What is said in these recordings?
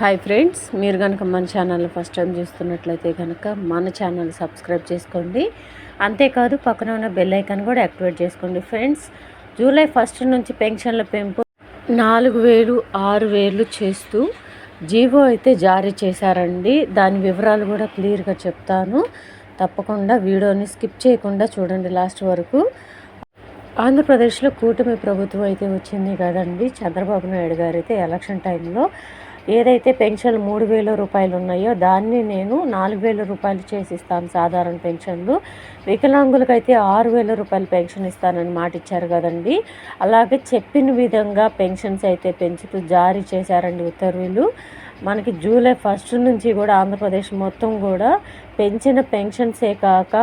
Hi friends మీరు కనుక మన ఛానల్ ఫస్ట్ టైం చూస్తున్నట్లయితే కనుక మన ఛానల్ సబ్స్క్రైబ్ చేసుకోండి. అంతేకాదు పక్కన ఉన్న బెల్ ఐకాన్ కూడా యాక్టివేట్ చేసుకోండి ఫ్రెండ్స్ జూలై ఫస్ట్ నుంచి పెన్షన్ల పెంపు నాలుగు వేలు ఆరు వేలు చేస్తూ జీవో అయితే జారీ చేశారండి. దాని వివరాలు కూడా క్లియర్గా చెప్తాను. తప్పకుండా వీడియోని స్కిప్ చేయకుండా చూడండి లాస్ట్ వరకు. ఆంధ్రప్రదేశ్లో కూటమి ప్రభుత్వం అయితే వచ్చింది కదండి. చంద్రబాబు నాయుడు గారు అయితే ఎలక్షన్ టైంలో ఏదైతే పెన్షన్ మూడు వేల రూపాయలు ఉన్నాయో దాన్ని నేను నాలుగు వేల రూపాయలు చేసి ఇస్తాను సాధారణ పెన్షన్లు. వికలాంగులకైతే ఆరు వేల రూపాయలు పెన్షన్ ఇస్తానని మాట ఇచ్చారు కదండి. అలాగే చెప్పిన విధంగా పెన్షన్స్ అయితే పెంచుతూ జారీ చేశారండి ఉత్తర్వులు. మనకి జూలై ఫస్ట్ నుంచి కూడా ఆంధ్రప్రదేశ్ మొత్తం కూడా పెంచిన పెన్షన్సే కాక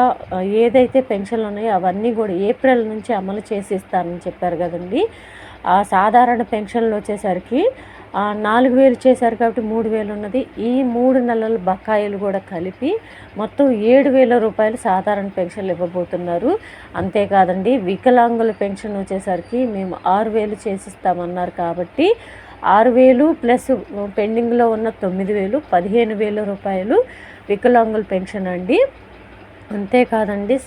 ఏదైతే పెన్షన్లు ఉన్నాయో అవన్నీ కూడా ఏప్రిల్ నుంచి అమలు చేసి ఇస్తానని చెప్పారు కదండి. సాధారణ పెన్షన్లు వచ్చేసరికి నాలుగు వేలు చేశారు కాబట్టి మూడు వేలు ఉన్నది. ఈ మూడు నెలల బకాయిలు కూడా కలిపి మొత్తం ఏడు వేల రూపాయలు సాధారణ పెన్షన్లు ఇవ్వబోతున్నారు. అంతేకాదండి వికలాంగుల పెన్షన్ వచ్చేసరికి మేము ఆరు వేలు చేసిస్తామన్నారు కాబట్టి ఆరు వేలు ప్లస్ పెండింగ్లో ఉన్న తొమ్మిది వేలు పదిహేను వేల రూపాయలు వికలాంగుల పెన్షన్ అండి. అంతేకాదండి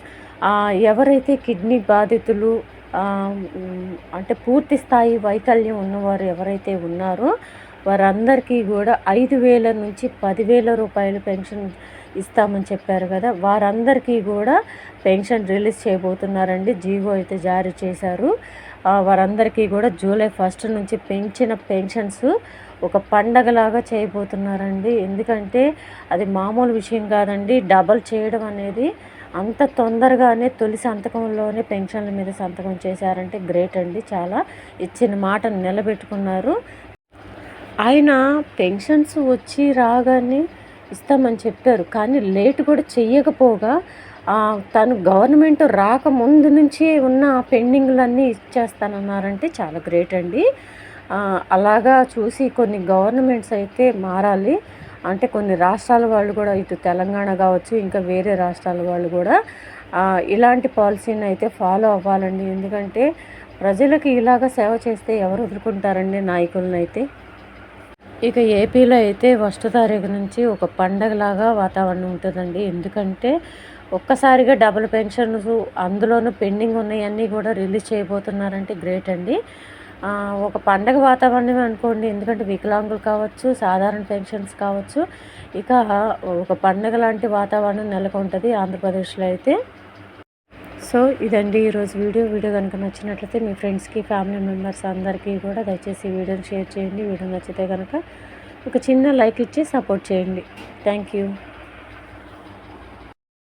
ఎవరైతే కిడ్నీ బాధితులు అంటే పూర్తి స్థాయి వైకల్యం ఉన్నవారు ఎవరైతే ఉన్నారో వారందరికీ కూడా ఐదు వేల నుంచి పదివేల రూపాయలు పెన్షన్ ఇస్తామని చెప్పారు కదా వారందరికీ కూడా పెన్షన్ రిలీజ్ చేయబోతున్నారండి. జీవో అయితే జారీ చేశారు. వారందరికీ కూడా జూలై ఫస్ట్ నుంచి పెంచిన పెన్షన్స్ ఒక పండగలాగా చేయబోతున్నారండి. ఎందుకంటే అది మామూలు విషయం కాదండి. డబల్ చేయడం అనేది అంత తొందరగానే తొలి సంతకంలోనే పెన్షన్ల మీద సంతకం చేశారంటే గ్రేట్ అండి. చాలా ఇచ్చిన మాటను నిలబెట్టుకున్నారు. ఆయన పెన్షన్స్ వచ్చి రాగానే ఇస్తామని చెప్పారు. కానీ లేట్ కూడా చెయ్యకపోగా తను గవర్నమెంట్ రాకముందు నుంచి ఉన్న పెండింగ్లన్నీ ఇచ్చేస్తానన్నారంటే చాలా గ్రేట్ అండి. అలాగా చూసి కొన్ని గవర్నమెంట్స్ అయితే మారాలి. అంటే కొన్ని రాష్ట్రాల వాళ్ళు కూడా ఇటు తెలంగాణ కావచ్చు ఇంకా వేరే రాష్ట్రాల వాళ్ళు కూడా ఇలాంటి పాలసీని అయితే ఫాలో అవ్వాలండి. ఎందుకంటే ప్రజలకు ఇలాగ సేవ చేస్తే ఎవరు వదులుకుంటారండి నాయకులను అయితే ఇక ఏపీలో అయితే ఫస్ట్ తారీఖు నుంచి ఒక పండగలాగా వాతావరణం ఉంటుందండి. ఎందుకంటే ఒక్కసారిగా డబుల్ పెన్షన్స్ అందులోనూ పెండింగ్ ఉన్నాయన్నీ కూడా రిలీజ్ చేయబోతున్నారంటే గ్రేట్ అండి. ఒక పండగ వాతావరణమే అనుకోండి. ఎందుకంటే వికలాంగులు కావచ్చు సాధారణ పెన్షన్స్ కావచ్చు ఇక ఒక పండగ లాంటి వాతావరణం నెలకొంటుంది ఆంధ్రప్రదేశ్లో అయితే. సో ఇదండి ఈరోజు వీడియో. వీడియో కనుక నచ్చినట్లయితే మీ ఫ్రెండ్స్కి ఫ్యామిలీ మెంబర్స్ అందరికీ కూడా దయచేసి వీడియోని షేర్ చేయండి. వీడియో నచ్చితే కనుక ఒక చిన్న లైక్ ఇచ్చి సపోర్ట్ చేయండి. Thank you.